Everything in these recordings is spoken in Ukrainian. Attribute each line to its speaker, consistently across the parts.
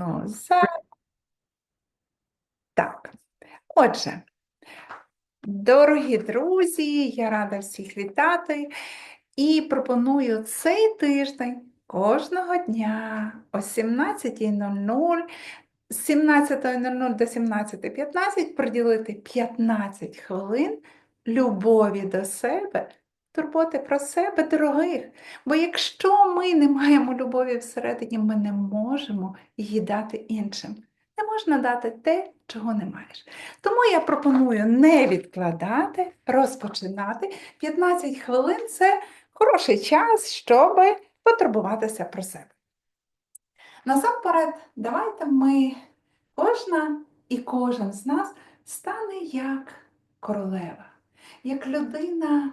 Speaker 1: Ну, за. Так. Отже, дорогі друзі, я рада всіх вітати і пропоную цей тиждень кожного дня о 17.00 з 17.00 до 17.15 приділити 15 хвилин любові до себе, турботи про себе, дорогих. Бо якщо ми не маємо любові всередині, ми не можемо її дати іншим. Не можна дати те, чого не маєш. Тому я пропоную не відкладати, розпочинати. 15 хвилин це хороший час, щоб потурбуватися про себе. Насамперед, давайте ми, кожна і кожен з нас стане як королева, як людина,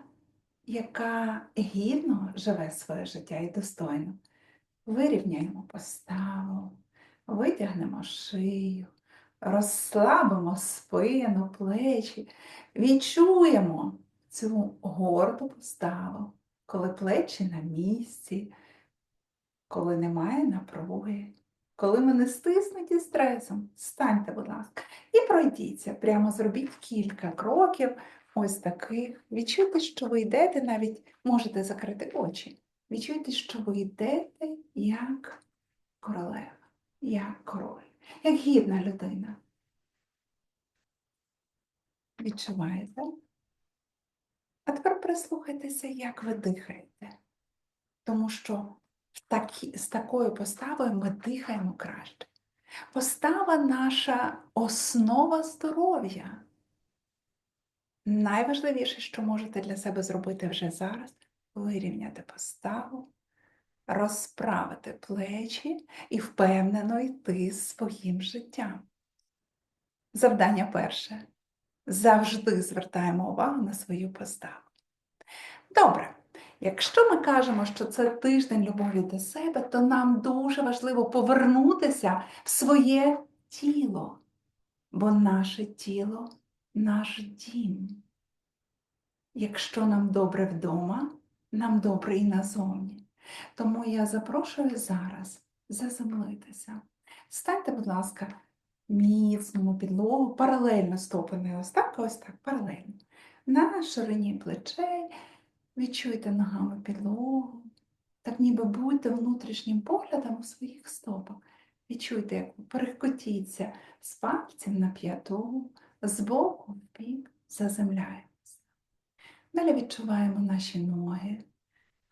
Speaker 1: яка гідно живе своє життя і достойно. Вирівняємо поставу, витягнемо шию, розслабимо спину, плечі, відчуємо цю горду поставу, коли плечі на місці, коли немає напруги, коли ми не стиснуті стресом, станьте, будь ласка, і пройдіться, прямо зробіть кілька кроків, ось таких. Відчуйте, що ви йдете, навіть можете закрити очі. Відчуйте, що ви йдете як королева, як король, як гідна людина. Відчуваєте? А тепер прислухайтеся, як ви дихаєте. Тому що такі, з такою поставою ми дихаємо краще. Постава наша основа здоров'я. Найважливіше, що можете для себе зробити вже зараз, вирівняти поставу, розправити плечі і впевнено йти своїм життям. Завдання перше. Завжди звертаємо увагу на свою поставу. Добре, якщо ми кажемо, що це тиждень любові до себе, то нам дуже важливо повернутися в своє тіло, бо наше тіло наш дім. Якщо нам добре вдома, нам добре і назовні. Тому я запрошую зараз заземлитися. Станьте, будь ласка, міцному підлогу, паралельно стопами, ось так, ось так, паралельно. На ширині плечей відчуйте ногами підлогу, так ніби будьте внутрішнім поглядом у своїх стопах. Відчуйте, як перекотіться з пальцем на п'яту, збоку в бік заземляємося. Далі відчуваємо наші ноги,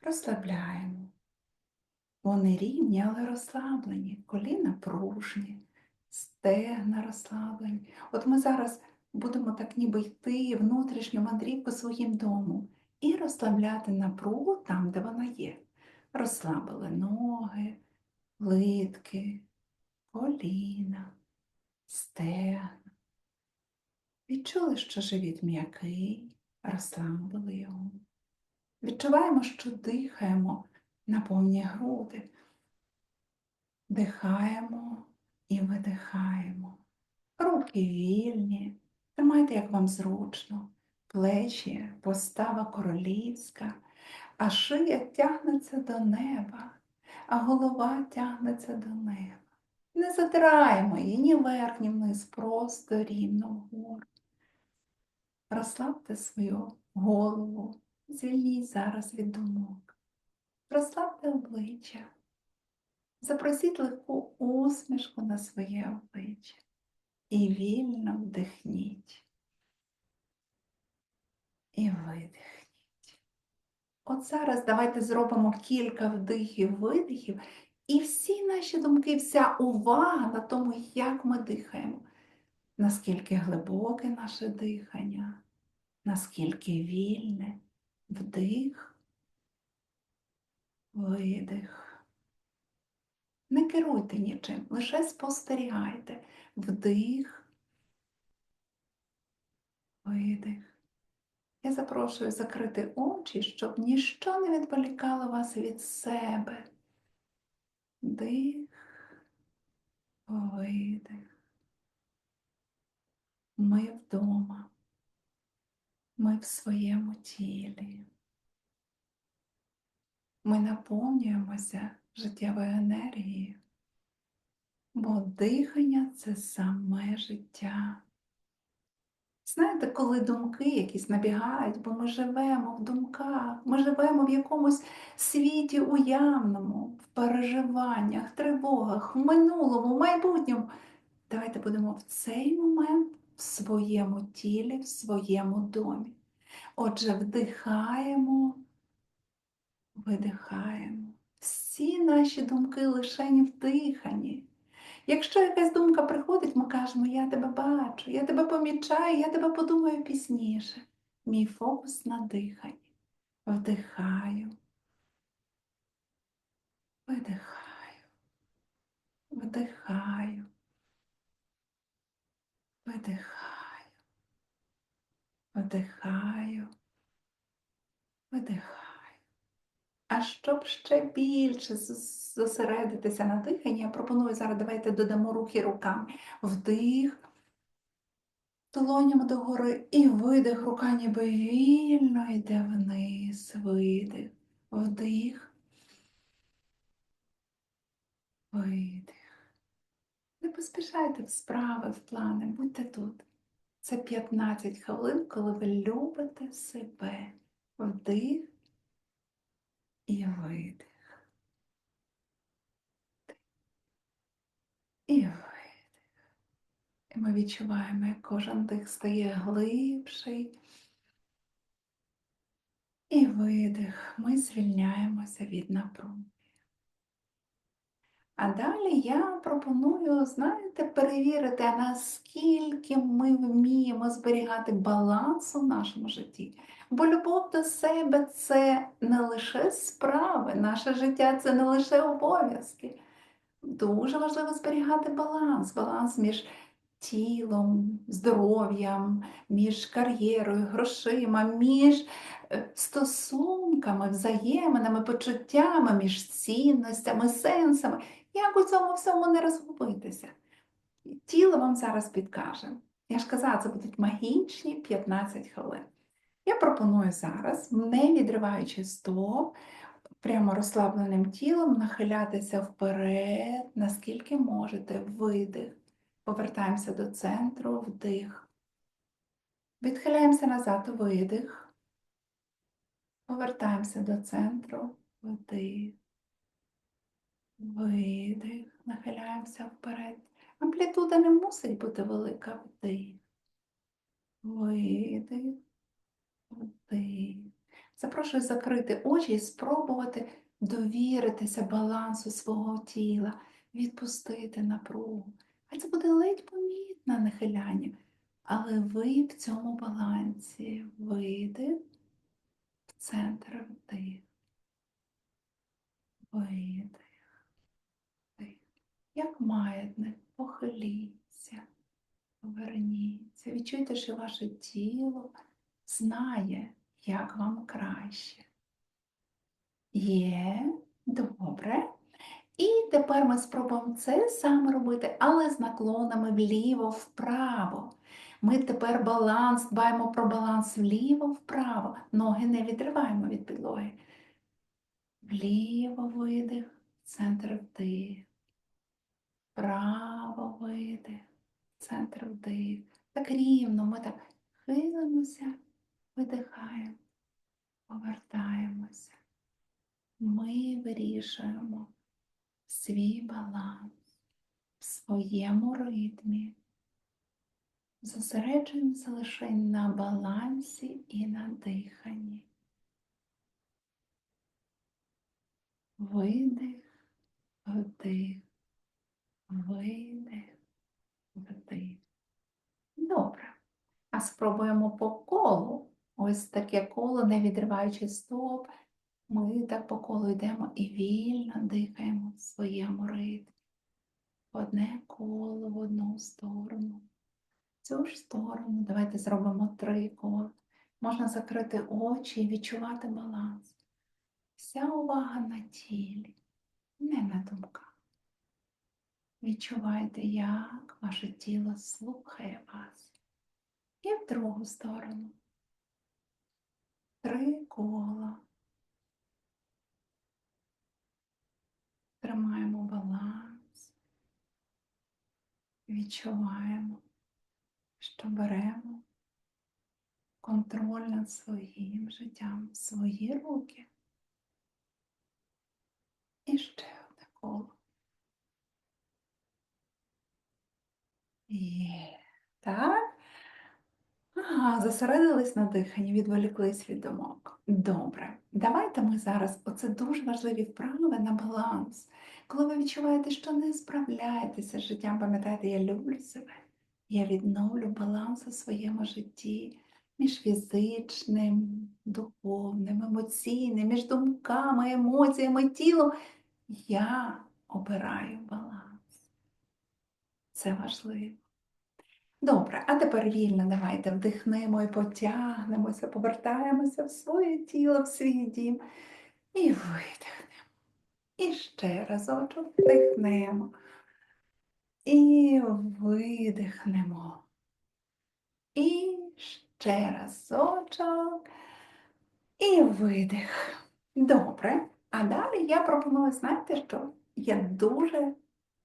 Speaker 1: розслабляємо. Вони рівні, але розслаблені, коліна пружні, стегна розслаблені. От ми зараз будемо так ніби йти внутрішню мандрівку своїм домом і розслабляти напругу там, де вона є. Розслабили ноги, литки, коліна, стегна. Відчули, що живіт м'який, розслабили його. Відчуваємо, що дихаємо на повні груди. Дихаємо і видихаємо. Руки вільні, тримайте, як вам зручно, плечі, постава королівська, а шия тягнеться до неба, а голова тягнеться до неба. Не задираємо її ні вверх, ні вниз, просто рівно вгору. Розслабте свою голову, звільніть зараз від думок. Розслабте обличчя. Запросіть легку усмішку на своє обличчя і вільно вдихніть. І видихніть. От зараз давайте зробимо кілька вдихів, видихів, і всі наші думки, вся увага на тому, як ми дихаємо, наскільки глибоке наше дихання, наскільки вільне вдих, видих. Не керуйте нічим, лише спостерігайте вдих, видих. Я запрошую закрити очі, щоб ніщо не відволікало вас від себе. Дих, видих. Ми вдома. Ми в своєму тілі. Ми наповнюємося життєвою енергією. бо дихання це саме життя. Знаєте, коли думки якісь набігають, бо ми живемо в думках, ми живемо в якомусь світі уявному, в переживаннях, тривогах, в минулому, в майбутньому. Давайте будемо в цей момент в своєму тілі, в своєму домі. Отже, вдихаємо, видихаємо. Всі наші думки лише в диханні. Якщо якась думка приходить, ми кажемо, я тебе бачу, я тебе помічаю, я тебе подумаю пізніше. Мій фокус на диханні. Вдихаю, видихаю, вдихаю, видихаю, вдихаю, видихаю. А щоб ще більше зосередитися на диханні, я пропоную зараз давайте додамо рухи руками. Вдих, долонями догори і видих, рука ніби вільно йде вниз, видих, вдих, видих. Поспішайте в справи, в плани, будьте тут. Це 15 хвилин, коли ви любите себе. Вдих і видих. І видих. І ми відчуваємо, як кожен дих стає глибший. І видих. Ми звільняємося від напруги. А далі я пропоную, знаєте, перевірити, наскільки ми вміємо зберігати баланс у нашому житті. Бо любов до себе це не лише справи, наше життя це не лише обов'язки. Дуже важливо зберігати баланс, баланс між тілом, здоров'ям, між кар'єрою, грошима, між е, стосунками, взаєминами, почуттями, між цінностями, сенсами. Як у цьому всьому не розгубитися? Тіло вам зараз підкаже. Я ж казала, це будуть магічні 15 хвилин. Я пропоную зараз, не відриваючи стоп, прямо розслабленим тілом нахилятися вперед, наскільки можете, видих. Повертаємося до центру, вдих. Відхиляємося назад, видих. Повертаємося до центру, вдих. Видих. Нахиляємося вперед. Амплітуда не мусить бути велика. Вдих. Видих. Вдих. Запрошую закрити очі і спробувати довіритися балансу свого тіла, відпустити напругу. А це буде ледь помітне нахиляння, але ви в цьому балансі видих, в центр вдих, видих. Як маятник, похиліться, поверніться. Відчуйте, що ваше тіло знає, як вам краще. Є, добре. І тепер ми спробуємо це саме робити, але з наклонами вліво-вправо. Ми тепер баланс, дбаємо про баланс вліво-вправо. Ноги не відриваємо від підлоги. Вліво видих, центр вдих. Вправо видих, центр вдих. Так рівно ми так хилимося, видихаємо, повертаємося. Ми вирішуємо свій баланс в своєму ритмі. Зосереджуємося лише на балансі і на диханні. Видих, вдих, видих, вдих. Добре. А спробуємо по колу. Ось таке коло, не відриваючи стоп. Ми так по колу йдемо і вільно дихаємо в своєму ритмі. Одне коло в одну сторону. В цю ж сторону. Давайте зробимо три кола. Можна закрити очі і відчувати баланс. Вся увага на тілі, не на думках. Відчувайте, як ваше тіло слухає вас. І в другу сторону. Три кола. Тримаємо баланс. відчуваємо, що беремо контроль над своїм життям свої руки. І ще одне коло. Є. Так. Ага, зосередились на диханні, відволіклись від думок. Добре. Давайте ми зараз, оце дуже важливі вправи на баланс. Коли ви відчуваєте, що не справляєтеся з життям, пам'ятайте, я люблю себе. Я відновлю баланс у своєму житті між фізичним, духовним, емоційним, між думками, емоціями, тілом. Я обираю баланс. Це важливо. Добре, а тепер вільно давайте вдихнемо і потягнемося, повертаємося в своє тіло, в свій дім і видихнемо. І ще разочок вдихнемо. І видихнемо. І ще разочок. І видих. Добре. А далі я пропоную, знаєте, що є дуже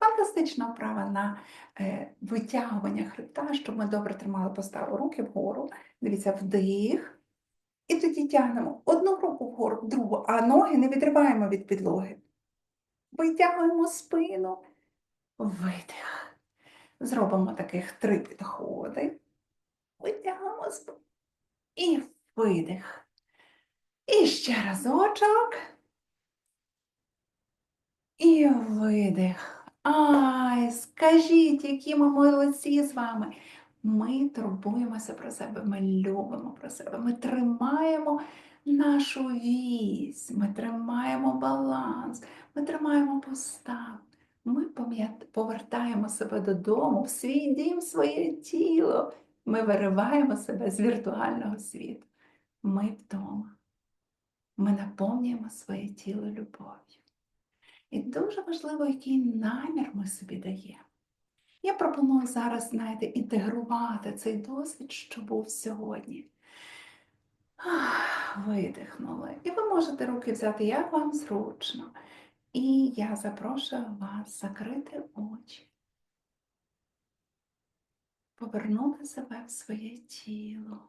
Speaker 1: фантастична вправа на е, витягування хребта, щоб ми добре тримали поставу руки вгору. Дивіться, вдих. І тоді тягнемо одну руку вгору, другу, а ноги не відриваємо від підлоги. Витягуємо спину, видих. Зробимо таких три підходи. Витягуємо спину. І видих. І ще разочок. І видих. Ай, скажіть, які ми молодці з вами. Ми турбуємося про себе, ми любимо про себе, ми тримаємо нашу вісь, ми тримаємо баланс, ми тримаємо постав. Ми повертаємо себе додому, в свій дім, в своє тіло. Ми вириваємо себе з віртуального світу. Ми вдома. Ми наповнюємо своє тіло любов'ю. І дуже важливо, який намір ми собі даємо. Я пропоную зараз, знаєте, інтегрувати цей досвід, що був сьогодні. Видихнули. І ви можете руки взяти, як вам зручно. І я запрошую вас закрити очі, повернути себе в своє тіло,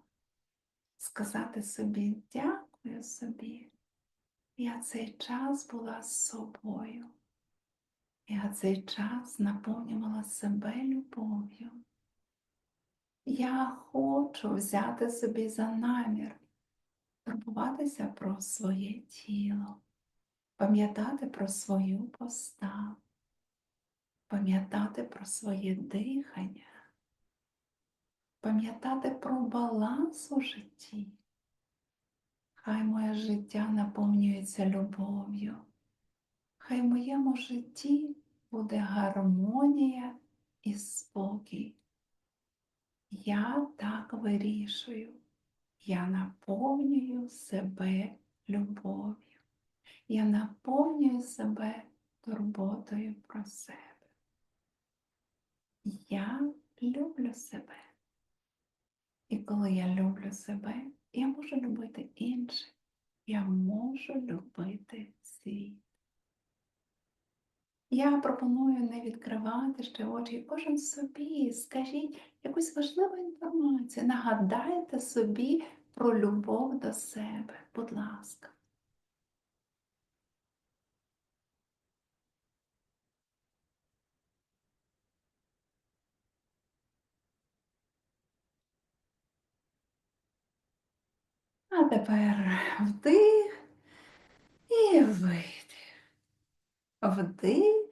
Speaker 1: сказати собі дякую собі. Я цей час була з собою. Я цей час наповнювала себе любов'ю. Я хочу взяти собі за намір, турбуватися про своє тіло, пам'ятати про свою поставу, пам'ятати про своє дихання, пам'ятати про баланс у житті. Хай моє життя наповнюється любов'ю. Хай в моєму житті буде гармонія і спокій. Я так вирішую. Я наповнюю себе любов'ю. Я наповнюю себе турботою про себе. Я люблю себе. І коли я люблю себе, я можу любити інших, я можу любити світ. Я пропоную не відкривати ще очі, кожен собі, скажіть якусь важливу інформацію, нагадайте собі про любов до себе, будь ласка. А тепер вдих і видих. Вдих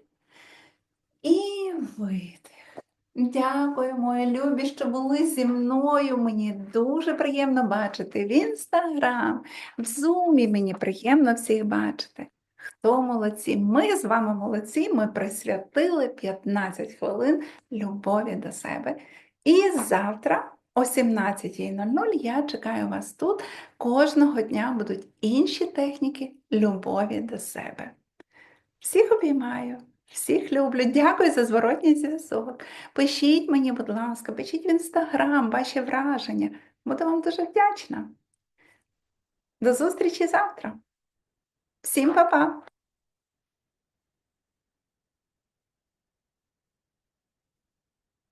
Speaker 1: і видих. Дякую, мої любі, що були зі мною. Мені дуже приємно бачити в інстаграм, в зумі мені приємно всіх бачити. Хто молодці? Ми з вами молодці, ми присвятили 15 хвилин любові до себе. І завтра о 17.00 я чекаю вас тут. Кожного дня будуть інші техніки любові до себе. Всіх обіймаю, всіх люблю. Дякую за зворотній зв'язок. Пишіть мені, будь ласка, пишіть в інстаграм ваші враження. Буду вам дуже вдячна. До зустрічі завтра. Всім па-па!